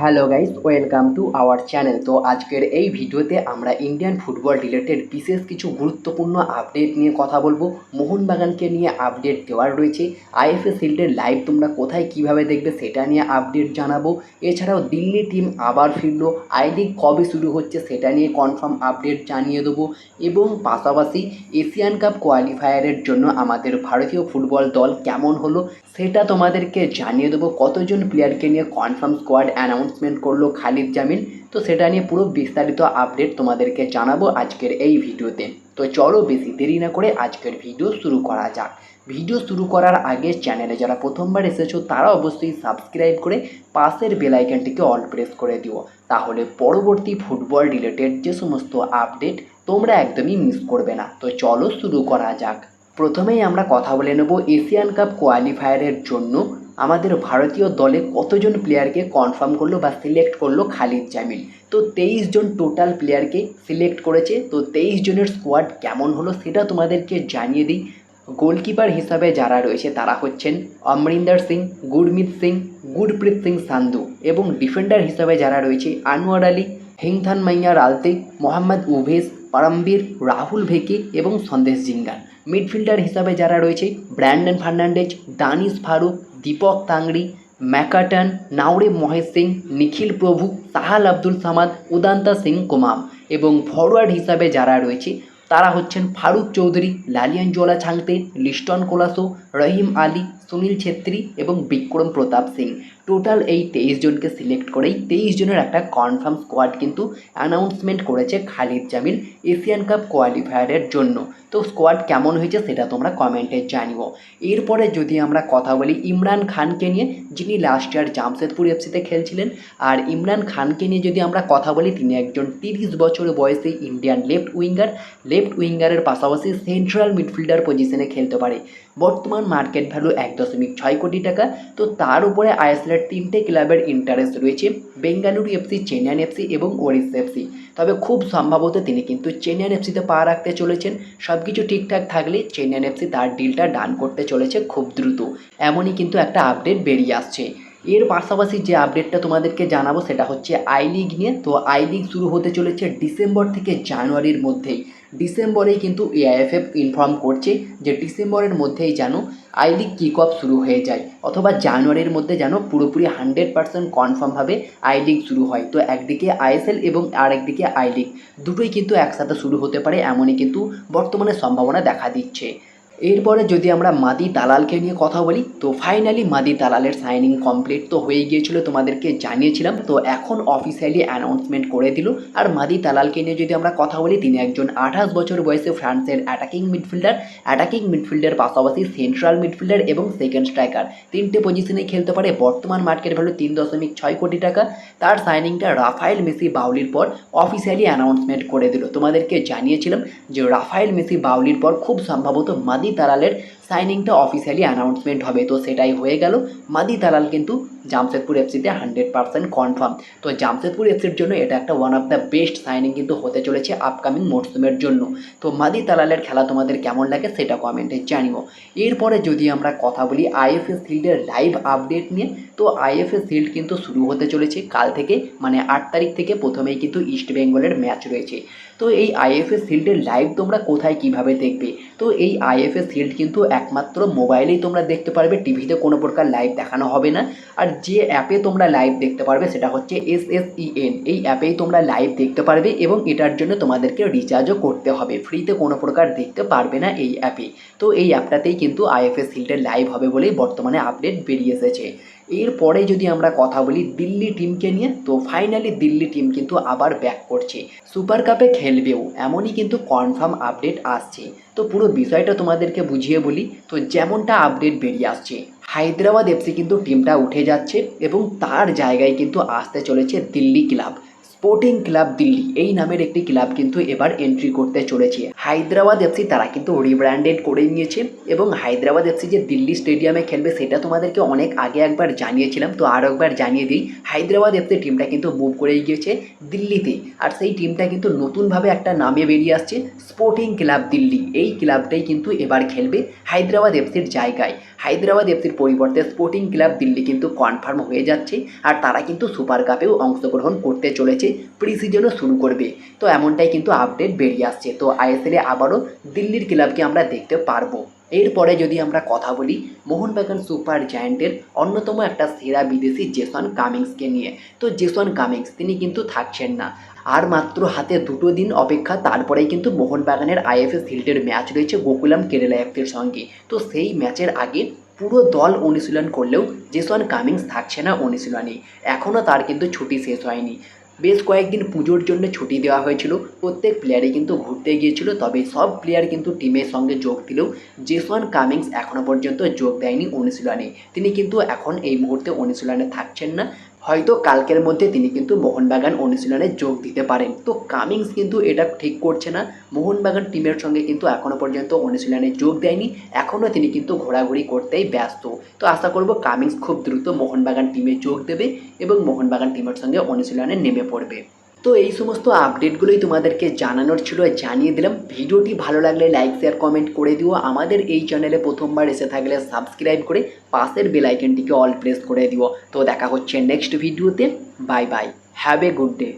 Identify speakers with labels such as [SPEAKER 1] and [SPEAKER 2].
[SPEAKER 1] Hello guys welcome to our channel তো আজকের এই ভিডিওতে আমরা ইন্ডিয়ান ফুটবল রিলেটেড বিশেষ কিছু গুরুত্বপূর্ণ আপডেট নিয়ে কথা বলব। মোহনবাগানকে নিয়ে আপডেট দেওয়ার রয়েছে। আইএফএ শিল্ডের লাইভ তোমরা কোথায় কীভাবে দেখবে সেটা নিয়ে আপডেট জানাব। এছাড়াও দিল্লি টিম আবার ফিরলো। আই লিগ কবে শুরু হচ্ছে সেটা নিয়ে কনফার্ম আপডেট জানিয়ে দেবো। এবং পাশাপাশি এশিয়ান কাপ কোয়ালিফায়ারের জন্য আমাদের ভারতীয় ফুটবল দল কেমন হলো সেটা তোমাদেরকে জানিয়ে দেবো। কতজন প্লেয়ারকে নিয়ে কনফার্ম স্কোয়াড অ্যানাউন্সমেন্ট করল খালিদ জামিল। তো সেটা নিয়ে পুরো বিস্তারিত আপডেট তোমাদেরকে জানাব আজকের এই ভিডিওতে। তো চলো বেশি দেরি না করে আজকের ভিডিও শুরু করা যাক। ভিডিও শুরু করার আগে চ্যানেলে যারা প্রথমবার এসেছ, তারা অবশ্যই সাবস্ক্রাইব করে পাশের বেল আইকনটিকে অল প্রেস করে দিও। তাহলে পরবর্তী ফুটবল রিলেটেড যে সমস্ত আপডেট তোমরা একদমই মিস করবে না। তো চলো শুরু করা যাক। প্রথমেই আমরা কথা বলে নেব এশিয়ান কাপ কোয়ালিফায়ারের জন্য। আমাদের ভারতীয় দলে কতজন প্লেয়ারকে কনফার্ম করল বা সিলেক্ট করল খালিদ জামিল? তো তেইশ জন টোটাল প্লেয়ারকে সিলেক্ট করেছে। তো তেইশ জনের স্কোয়াড কেমন হলো সেটা তোমাদেরকে জানিয়ে দিই। গোলকিপার হিসাবে যারা রয়েছে তারা হচ্ছেন অমরিন্দর সিং, গুরমিত সিং, গুরপ্রীত সিং সান্ধু এবং ডিফেন্ডার হিসাবে যারা রয়েছে আনোয়ার আলী হিংথান মাইয়া রালতে, মোহাম্মদ উভেস পারমবীর, রাহুল ভেকে এবং সন্দেশ জিঙ্গান মিডফিল্ডার হিসাবে যারা রয়েছে, ব্র্যান্ডন ফার্নান্ডেজ, দানিশ ফারুক দীপক তাংড়ি ম্যাকাটন নাওরে মহেশ সিং, নিখিল প্রভু, সাহাল আব্দুল সামাদ, উদান্তা সিং কুমাম এবং ফরওয়ার্ড হিসাবে যারা রয়েছে, তারা হচ্ছেন ফারুক চৌধুরী লালিয়ান জোলা ছাংতে, লিস্টন কোলাসো রহিম আলী, সুনীল ছেত্রী এবং বিক্রম প্রতাপ সিং। টোটাল এই তেইশ জনকে সিলেক্ট করেই তেইশ জনের একটা কনফার্ম স্কোয়াড কিন্তু অ্যানাউন্সমেন্ট করেছে খালিদ জামিল এশিয়ান কাপ কোয়ালিফায়ারের জন্য। তো স্কোয়াড কেমন হয়েছে সেটা তোমরা কমেন্টে জানিও। এরপরে যদি আমরা কথা বলি ইমরান খানকে নিয়ে, যিনি লাস্ট ইয়ার জামশেদপুর এফসিতে খেলছিলেন, আর ইমরান খানকে নিয়ে যদি আমরা কথা বলি, তিনি একজন তিরিশ বছর বয়সে ইন্ডিয়ান লেফট উইঙ্গার লেফট উইঙ্গারের পাশাপাশি সেন্ট্রাল মিডফিল্ডার পজিশনে খেলতে পারে। বর্তমান মার্কেট ভ্যালু এক দশমিক ছয় কোটি টাকা। তো তার উপরে আইএসএলের তিনটে ক্লাবের ইন্টারেস্ট রয়েছে, বেঙ্গালুরু এফসি চেন্নাইন এফসি এবং ওড়িশা এফসি তবে খুব সম্ভবত তিনি কিন্তু চেন্নাইন এফসিতে পা রাখতে চলেছেন। সব কিছু ঠিকঠাক থাকলে চেন্নাইন এফসি তার ডিলটা ডান করতে চলেছে খুব দ্রুত। এমনই কিন্তু একটা আপডেট বেরিয়ে আসছে। এর পাশাপাশি যে আপডেটটা তোমাদেরকে জানাব সেটা হচ্ছে আই লিগ নিয়ে। তো আই লিগ শুরু হতে চলেছে ডিসেম্বর থেকে জানুয়ারির মধ্যেই। ডিসেম্বরেই কিন্তু এআইএফএফ ইনফর্ম করছে যে ডিসেম্বরের মধ্যেই যেন আই লিগ কিক অফ শুরু হয়ে যায় অথবা জানুয়ারির মধ্যে যেন পুরোপুরি হান্ড্রেড পার্সেন্ট কনফার্মভাবে আই লিগ শুরু হয়। তো একদিকে আইএসএল এবং আর একদিকে আই লিগ দুটোই কিন্তু একসাথে শুরু হতে পারে, এমনই কিন্তু বর্তমানে সম্ভাবনা দেখা দিচ্ছে। এরপরে যদি আমরা মাদি দালালকে নিয়ে কথা বলি, তো ফাইনালি মাদি দালালের সাইনিং কমপ্লিট তো হয়ে গিয়েছিল, তোমাদেরকে জানিয়েছিলাম। তো এখন অফিসিয়ালি অ্যানাউন্সমেন্ট করে দিল। আর মাদি দালালকে নিয়ে যদি আমরা কথা বলি, তিনি একজন আঠাশ বছর বয়সে ফ্রান্সের অ্যাটাকিং মিডফিল্ডার অ্যাটাকিং মিডফিল্ডের পাশাপাশি সেন্ট্রাল মিডফিল্ডার এবং সেকেন্ড স্ট্রাইকার তিনটে পজিশনে খেলতে পারে, বর্তমান মার্কেট ভ্যালু তিন দশমিক ছয় কোটি টাকা। তার সাইনিংটা রাফায়েল মেসি বাউলির পর অফিসিয়ালি অ্যানাউন্সমেন্ট করে দিল। তোমাদেরকে জানিয়েছিলাম যে রাফায়েল মেসি বাউলির পর খুব সম্ভবত মাদি তালালের সাইনিংটা অফিসিয়ালি অ্যানাউন্সমেন্ট হবে। তো সেটাই হয়ে গেল। মাদি দালাল কিন্তু জামশেদপুর এফসিতে হান্ড্রেড পার্সেন্ট কনফার্ম তো জামশেদপুর এফসির জন্য এটা একটা one of the best signing কিন্তু হতে চলেছে আপকামিং মরসুমের জন্য। তো মাদি দালালের খেলা তোমাদের কেমন লাগে সেটা কমেন্টে জানিও। এরপরে যদি আমরা কথা বলি আইএফএস ফিল্ডের লাইভ আপডেট নিয়ে, তো আইএফএস ফিল্ড কিন্তু শুরু হতে চলেছে কাল থেকে মানে আট তারিখ থেকে প্রথমেই কিন্তু ইস্ট বেঙ্গলের ম্যাচ রয়েছে। তো এই আইএফএস ফিল্ডের লাইভ তোমরা কোথায় কীভাবে দেখবে? তো এই আইএফএস ফিল্ড কিন্তু একমাত্র মোবাইলেই তোমরা দেখতে পারবে, টিভিতে কোনো প্রকার লাইভ দেখানো হবে না। আর যে অ্যাপে তোমরা লাইভ দেখতে পারবে সেটা হচ্ছে এস এস ইএন এই অ্যাপেই তোমরা লাইভ দেখতে পারবে এবং এটার জন্য তোমাদেরকে রিচার্জও করতে হবে। ফ্রিতে কোনো প্রকার দেখতে পারবে না এই অ্যাপে তো এই অ্যাপটাতেই কিন্তু আইএফএস সিলটের লাইভ হবে বলেই বর্তমানে আপডেট বেরিয়ে এসেছে। এরপরে যদি আমরা কথা বলি দিল্লি টিমকে নিয়ে, তো ফাইনালি দিল্লি টিম কিন্তু আবার ব্যাক করছে। সুপার কাপে খেলবেও, এমনই কিন্তু কনফার্ম আপডেট আসছে। তো পুরো বিষয়টা তোমাদেরকে বুঝিয়ে বলি, তো যেমনটা আপডেট বেরিয়ে আসছে, হায়দ্রাবাদ এফসি কিন্তু টিমটা উঠে যাচ্ছে এবং তার জায়গায় কিন্তু আসতে চলেছে Delhi club sporting club Delhi. এই নামের একটি ক্লাব কিন্তু এবার এন্ট্রি করতে চলেছে। হায়দ্রাবাদ এফসি তারা কিন্তু রিব্র্যান্ডেড করে নিয়েছে এবং হায়দ্রাবাদ এফসি যে দিল্লি স্টেডিয়ামে খেলবে সেটা তোমাদেরকে অনেক আগে একবার জানিয়েছিলাম। তো আরও একবার জানিয়ে দিই, হায়দ্রাবাদ এফসি টিমটা কিন্তু মুভ করে গিয়েছে দিল্লিতে। আর সেই টিমটা কিন্তু নতুনভাবে একটা নামে বেরিয়ে আসছে স্পোর্টিং ক্লাব দিল্লি। এই ক্লাবটাই কিন্তু এবার খেলবে হায়দ্রাবাদ এফসির জায়গায়। হায়দ্রাবাদ এফসির পরিবর্তে স্পোর্টিং ক্লাব দিল্লি কিন্তু কনফার্ম হয়ে যাচ্ছে। আর তারা কিন্তু সুপার কাপেও অংশগ্রহণ করতে চলেছে প্রি সিজনও শুরু করবে। তো এমনটাই কিন্তু আপডেট বেরিয়ে আসছে। তো আইএসএলে আবারও দিল্লির ক্লাবকে আমরা দেখতে পারব। এরপরে যদি আমরা কথা বলি মোহনবাগান সুপার জায়ান্টের অন্যতম একটা সেরা বিদেশি জেসন কামিংসকে নিয়ে। তো জেসন কামিংস, তিনি কিন্তু থাকছেন না। আর মাত্র হাতে দুটো দিন অপেক্ষা, তারপরেই কিন্তু মোহনবাগানের আইএফএস হিল্ডের ম্যাচ রয়েছে গোকুলাম কেরালা এফসির সঙ্গে। তো সেই ম্যাচের আগে পুরো দল অনুশীলন করলেও জেসন কামিংস থাকছে না অনুশীলনে। এখনও তার কিন্তু ছুটি শেষ হয়নি। বেশ কয়েকদিন পুজোর জন্য ছুটি দেওয়া হয়েছিল। প্রত্যেক প্লেয়ারই কিন্তু ঘুরতে গিয়েছিল, তবে সব প্লেয়ার কিন্তু টিমের সঙ্গে যোগ দিলেও জেসন কামিংস এখনও পর্যন্ত যোগ দেয়নি অনুশীলনে। তিনি কিন্তু এখন এই মুহূর্তে অনুশীলনে থাকছেন না। হয়তো কালকের মধ্যে তিনি কিন্তু মোহনবাগান অনুশীলনে যোগ দিতে পারেন। তো কামিংস কিন্তু এটা ঠিক করছে না। মোহনবাগান টিমের সঙ্গে কিন্তু এখনও পর্যন্ত অনুশীলনে যোগ দেয়নি। এখনও তিনি কিন্তু ঘোরাঘুরি করতেই ব্যস্ত। তো আশা করব কামিংস খুব দ্রুত মোহনবাগান টিমে যোগ দেবে এবং মোহনবাগান টিমের সঙ্গে অনুশীলনে নেমে পড়বে। তো এই সমস্ত আপডেটগুলোই তোমাদেরকে জানানোর ছিল, জানিয়ে দিলাম। ভিডিওটি ভালো লাগলে লাইক শেয়ার কমেন্ট করে দিও। আমাদের এই চ্যানেলে প্রথমবার এসে থাকলে সাবস্ক্রাইব করে পাশের বেলাইকনটিকে অল প্রেস করে দিও। তো দেখা হচ্ছে নেক্সট ভিডিওতে bye bye have a good day